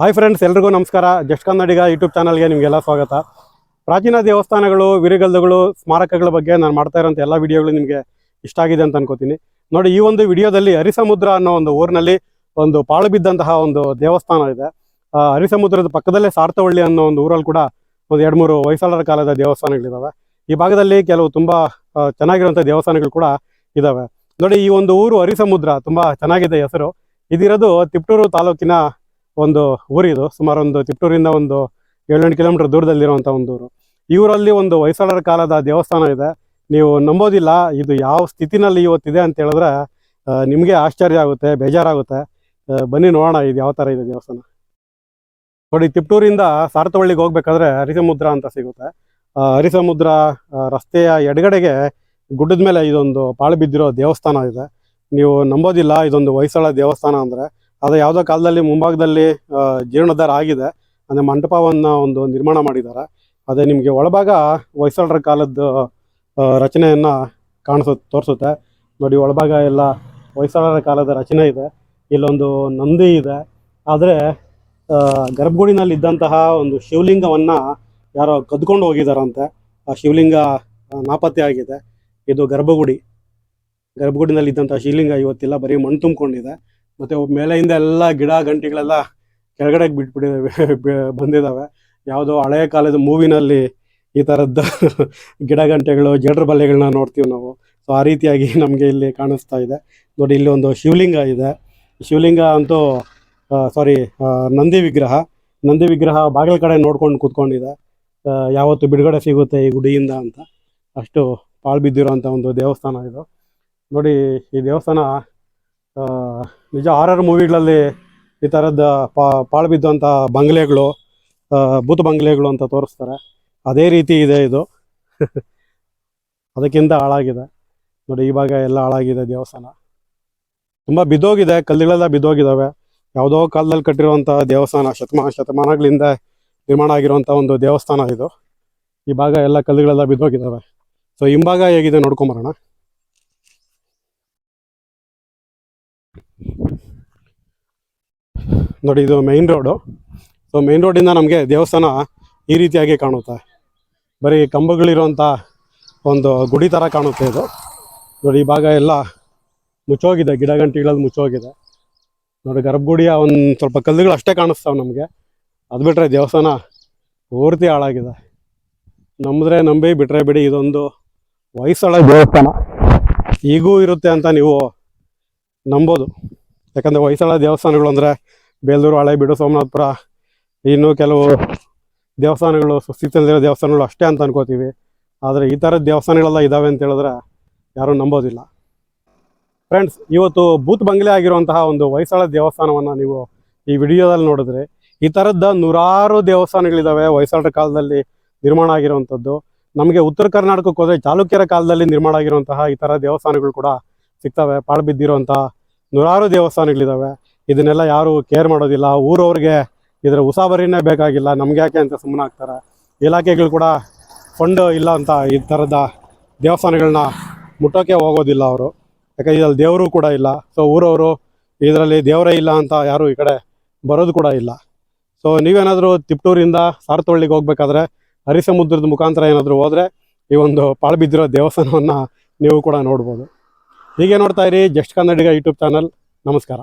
Hi friends ಎಲ್ರಿಗೂ ನಮಸ್ಕಾರ. Just ಕನ್ನಡಿಗ YouTube ಚಾನಲ್ಗೆ ನಿಮಗೆಲ್ಲ ಸ್ವಾಗತ. ಪ್ರಾಚೀನ ದೇವಸ್ಥಾನಗಳು ವಿರಿಗಲ್ದುಗಳು ಸ್ಮಾರಕಗಳ ಬಗ್ಗೆ ನಾನು ಮಾಡ್ತಾ ಇರೋಂಥ ಎಲ್ಲ ವಿಡಿಯೋಗಳು ನಿಮಗೆ ಇಷ್ಟ ಆಗಿದೆ ಅಂತ ಅನ್ಕೋತೀನಿ. ನೋಡಿ, ಈ ಒಂದು ವಿಡಿಯೋದಲ್ಲಿ ಹರಿಸಮುದ್ರ ಅನ್ನೋ ಒಂದು ಊರಿನಲ್ಲಿ ಒಂದು ಪಾಳು ಬಿದ್ದಂತಹ ಒಂದು ದೇವಸ್ಥಾನ ಇದೆ. ಹರಿಸಮುದ್ರದ ಪಕ್ಕದಲ್ಲೇ ಸಾರ್ಥವಳ್ಳಿ ಅನ್ನೋ ಒಂದು ಊರಲ್ಲಿ ಕೂಡ ಒಂದು ಎರಡು ಮೂರು ಹೊಯ್ಸಳರ ಕಾಲದ ದೇವಸ್ಥಾನಗಳಿದ್ದಾವೆ ಈ ಭಾಗದಲ್ಲಿ ಕೆಲವು ತುಂಬಾ ಚೆನ್ನಾಗಿರುವಂಥ ದೇವಸ್ಥಾನಗಳು ಕೂಡ ಇದ್ದಾವೆ ನೋಡಿ, ಈ ಒಂದು ಊರು ಹರಿಸಮುದ್ರ, ತುಂಬಾ ಚೆನ್ನಾಗಿದೆ ಹೆಸರು. ಇದಿರೋದು ತಿಪ್ಟೂರು ತಾಲೂಕಿನ ಒಂದು ಊರಿದು ಸುಮಾರು ಒಂದು ತಿಪ್ಟೂರಿಂದ ಒಂದು ಏಳೆಂಟು ಕಿಲೋಮೀಟರ್ ದೂರದಲ್ಲಿರುವಂಥ ಒಂದು ಊರು. ಈ ಊರಲ್ಲಿ ಒಂದು ಹೊಯ್ಸಳರ ಕಾಲದ ದೇವಸ್ಥಾನ ಇದೆ. ನೀವು ನಂಬೋದಿಲ್ಲ, ಇದು ಯಾವ ಸ್ಥಿತಿನಲ್ಲಿ ಇವತ್ತಿದೆ ಅಂತ ಹೇಳಿದ್ರೆ ನಿಮಗೆ ಆಶ್ಚರ್ಯ ಆಗುತ್ತೆ, ಬೇಜಾರಾಗುತ್ತೆ. ಬನ್ನಿ ನೋಡೋಣ ಇದು ಯಾವ ಥರ ಇದೆ ದೇವಸ್ಥಾನ. ನೋಡಿ, ತಿಪ್ಟೂರಿಂದ ಸಾರ್ಥವಳ್ಳಿಗೆ ಹೋಗ್ಬೇಕಾದ್ರೆ ಹರಿಸಮುದ್ರ ಅಂತ ಸಿಗುತ್ತೆ. ಹರಿಸಮುದ್ರ ರಸ್ತೆಯ ಎಡಗಡೆಗೆ ಗುಡ್ಡದ ಮೇಲೆ ಇದೊಂದು ಪಾಳು ಬಿದ್ದಿರೋ ದೇವಸ್ಥಾನ ಇದೆ. ನೀವು ನಂಬೋದಿಲ್ಲ, ಇದೊಂದು ಹೊಯ್ಸಳ ದೇವಸ್ಥಾನ ಅಂದರೆ. ಅದು ಯಾವುದೋ ಕಾಲದಲ್ಲಿ ಮುಂಭಾಗದಲ್ಲಿ ಜೀರ್ಣೋದ್ಧಾರ ಆಗಿದೆ. ಅಂದರೆ ಮಂಟಪವನ್ನು ಒಂದು ನಿರ್ಮಾಣ ಮಾಡಿದ್ದಾರೆ ಅದೇ ನಿಮಗೆ ಒಳಭಾಗ ಹೊಯ್ಸಳರ ಕಾಲದ ರಚನೆಯನ್ನು ಕಾಣಿಸುತ್ತೆ ತೋರಿಸುತ್ತೆ. ನೋಡಿ, ಒಳಭಾಗ ಎಲ್ಲ ಹೊಯ್ಸಳರ ಕಾಲದ ರಚನೆ ಇದೆ. ಇಲ್ಲೊಂದು ನಂದಿ ಇದೆ. ಆದರೆ ಗರ್ಭಗುಡಿನಲ್ಲಿ ಇದ್ದಂತಹ ಒಂದು ಶಿವಲಿಂಗವನ್ನ ಯಾರೋ ಕದ್ಕೊಂಡು ಹೋಗಿದಾರಂತೆ. ಆ ಶಿವಲಿಂಗ ನಾಪತ್ತೆ ಆಗಿದೆ. ಇದು ಗರ್ಭಗುಡಿ. ಗರ್ಭಗುಡಿನಲ್ಲಿ ಇದ್ದಂತಹ ಶಿವಲಿಂಗ ಇವತ್ತಿಲ್ಲ, ಬರೀ ಮಣ್ಣು ತುಂಬಿಕೊಂಡಿದೆ. ಮತ್ತೆ ಮೇಲೆಯಿಂದ ಎಲ್ಲ ಗಿಡ, ಗಂಟಿಗಳೆಲ್ಲ ಕೆಳಗಡೆ ಬಿಟ್ಬಿಟ್ಟಿದ್ದಾವೆ ಬಂದಿದ್ದಾವೆ ಯಾವುದೋ ಹಳೆಯ ಕಾಲದ ಮೂವಿನಲ್ಲಿ ಈ ಥರದ್ದು ಗಿಡ, ಗಂಟೆಗಳು, ಜಡ್ರ ಬಲ್ಲೆಗಳನ್ನ ನೋಡ್ತೀವಿ ನಾವು. ಸೊ ಆ ರೀತಿಯಾಗಿ ನಮಗೆ ಇಲ್ಲಿ ಕಾಣಿಸ್ತಾ ಇದೆ. ನೋಡಿ, ಇಲ್ಲಿ ಒಂದು ಶಿವಲಿಂಗ ಇದೆ. ಶಿವಲಿಂಗ ಅಂತೂ ಸಾರಿ ನಂದಿ ವಿಗ್ರಹ. ನಂದಿ ವಿಗ್ರಹ ಬಾಗಿಲ ಕಡೆ ನೋಡ್ಕೊಂಡು ಕೂತ್ಕೊಂಡಿದೆ. ಯಾವತ್ತು ಬಿಡುಗಡೆ ಸಿಗುತ್ತೆ ಈ ಗುಡಿಯಿಂದ ಅಂತ. ಅಷ್ಟು ಪಾಳು ಬಿದ್ದಿರೋಂಥ ಒಂದು ದೇವಸ್ಥಾನ ಇದು. ನೋಡಿ, ಈ ದೇವಸ್ಥಾನ ನಿಜ ಆರ್ ಮೂವಿಗಳಲ್ಲಿ ಈ ಥರದ ಪಾಳು ಬಿದ್ದಂಥ ಬಂಗ್ಲೆಗಳು ಭೂತ ಬಂಗ್ಲೆಗಳು ಅಂತ ತೋರಿಸ್ತಾರೆ. ಅದೇ ರೀತಿ ಇದೆ ಇದು. ಅದಕ್ಕಿಂತ ಹಾಳಾಗಿದೆ. ನೋಡಿ ಇವಾಗ ಎಲ್ಲ ಹಾಳಾಗಿದೆ ದೇವಸ್ಥಾನ. ತುಂಬ ಬಿದ್ದೋಗಿದೆ, ಕಲ್ಲುಗಳೆಲ್ಲ ಬಿದ್ದೋಗಿದ್ದಾವೆ ಯಾವುದೋ ಕಾಲದಲ್ಲಿ ಕಟ್ಟಿರುವಂಥ ದೇವಸ್ಥಾನ ಶತಮಾನ ಶತಮಾನಗಳಿಂದ ನಿರ್ಮಾಣ ಆಗಿರುವಂಥ ಒಂದು ದೇವಸ್ಥಾನ ಇದು. ಈ ಭಾಗ ಎಲ್ಲ ಕಲ್ಲುಗಳೆಲ್ಲ ಬಿದ್ದೋಗಿದ್ದಾವೆ ಸೊ ಹಿಂಭಾಗ ಹೇಗಿದೆ ನೋಡ್ಕೊಂಬರೋಣ. ನೋಡಿ, ಇದು ಮೈನ್ ರೋಡು ಸೊ ಮೈನ್ ರೋಡಿಂದ ನಮಗೆ ದೇವಸ್ಥಾನ ಈ ರೀತಿಯಾಗಿ ಕಾಣುತ್ತೆ. ಬರೀ ಕಂಬಗಳಿರುವಂಥ ಒಂದು ಗುಡಿ ಥರ ಕಾಣುತ್ತೆ ಇದು. ನೋಡಿ, ಈ ಭಾಗ ಎಲ್ಲ ಮುಚ್ಚೋಗಿದೆ, ಗಿಡ ಗಂಟಿಗಳಲ್ಲಿ ಮುಚ್ಚೋಗಿದೆ. ನೋಡಿ, ಗರ್ಭಗುಡಿಯ ಒಂದು ಸ್ವಲ್ಪ ಕಲ್ಲುಗಳು ಅಷ್ಟೇ ಕಾಣಿಸ್ತಾವೆ ನಮಗೆ. ಅದು ಬಿಟ್ಟರೆ ದೇವಸ್ಥಾನ ಪೂರ್ತಿ ಹಾಳಾಗಿದೆ. ನಂಬಿದ್ರೆ ನಂಬಿ ಬಿಟ್ಟರೆ ಬಿಡಿ, ಇದೊಂದು ವಯಸ್ಸೊಳಗೆ ದೇವಸ್ಥಾನ. ಈಗೂ ಇರುತ್ತೆ ಅಂತ ನೀವು ನಂಬೋದು. ಯಾಕಂದರೆ ಹೊಯ್ಸಳ ದೇವಸ್ಥಾನಗಳು ಅಂದರೆ ಬೇಲೂರು ಹಳೆಬೀಡು ಸೋಮನಾಥಪುರ, ಇನ್ನು ಕೆಲವು ದೇವಸ್ಥಾನಗಳು ಸುಸ್ಥಿತಿಯಲ್ಲಿರೋ ದೇವಸ್ಥಾನಗಳು ಅಷ್ಟೇ ಅಂತ ಅನ್ಕೋತೀವಿ. ಆದರೆ ಈ ಥರದ ದೇವಸ್ಥಾನಗಳೆಲ್ಲ ಇದ್ದಾವೆ ಅಂತ ಹೇಳಿದ್ರೆ ಯಾರೂ ನಂಬೋದಿಲ್ಲ. ಫ್ರೆಂಡ್ಸ್ ಇವತ್ತು ಬೂತ್ ಬಂಗ್ಲೆ ಆಗಿರುವಂತಹ ಒಂದು ಹೊಯ್ಸಳ ದೇವಸ್ಥಾನವನ್ನು ನೀವು ಈ ವಿಡಿಯೋದಲ್ಲಿ ನೋಡಿದ್ರೆ, ಈ ಥರದ ನೂರಾರು ದೇವಸ್ಥಾನಗಳಿದ್ದಾವೆ ಹೊಯ್ಸಳರ ಕಾಲದಲ್ಲಿ ನಿರ್ಮಾಣ ಆಗಿರುವಂಥದ್ದು. ನಮಗೆ ಉತ್ತರ ಕರ್ನಾಟಕಕ್ಕೆ ಹೋದರೆ ಚಾಲುಕ್ಯರ ಕಾಲದಲ್ಲಿ ನಿರ್ಮಾಣ ಆಗಿರುವಂತಹ ಈ ಥರ ದೇವಸ್ಥಾನಗಳು ಕೂಡ ಸಿಗ್ತವೆ. ಪಾಳು ಬಿದ್ದಿರುವಂತಹ ನೂರಾರು ದೇವಸ್ಥಾನಗಳಿದ್ದಾವೆ ಇದನ್ನೆಲ್ಲ ಯಾರು ಕೇರ್ ಮಾಡೋದಿಲ್ಲ. ಊರವ್ರಿಗೆ ಇದರ ಉಸಾಬರಿನೇ ಬೇಕಾಗಿಲ್ಲ. ನಮ್ಗೆ ಯಾಕೆ ಅಂತ ಸುಮ್ಮನೆ ಆಗ್ತಾರೆ. ಇಲಾಖೆಗಳು ಕೂಡ ಫಂಡ್ ಇಲ್ಲ ಅಂತ ಈ ಥರದ ದೇವಸ್ಥಾನಗಳನ್ನ ಮುಟ್ಟೋಕೆ ಹೋಗೋದಿಲ್ಲ ಅವರು. ಯಾಕಂದ್ರೆ ಇದರಲ್ಲಿ ದೇವರು ಕೂಡ ಇಲ್ಲ. ಸೊ ಊರವರು ಇದರಲ್ಲಿ ದೇವರೇ ಇಲ್ಲ ಅಂತ ಯಾರು ಈ ಕಡೆ ಬರೋದು ಕೂಡ ಇಲ್ಲ. ಸೊ ನೀವೇನಾದರೂ ತಿಪ್ಟೂರಿಂದ ಸಾರತೊಳ್ಳಿಗೆ ಹೋಗ್ಬೇಕಾದ್ರೆ ಹರಿಸಮುದ್ರದ ಮುಖಾಂತರ ಏನಾದರೂ ಹೋದರೆ ಈ ಒಂದು ಪಾಳು ಬಿದ್ದಿರೋ ದೇವಸ್ಥಾನವನ್ನು ನೀವು ಕೂಡ ನೋಡ್ಬೋದು. ಹೀಗೆ ನೋಡ್ತಾ ಇರಿ ಜಸ್ಟ್ ಕನ್ನಡಿಗ ಯೂಟ್ಯೂಬ್ ಚಾನಲ್. ನಮಸ್ಕಾರ.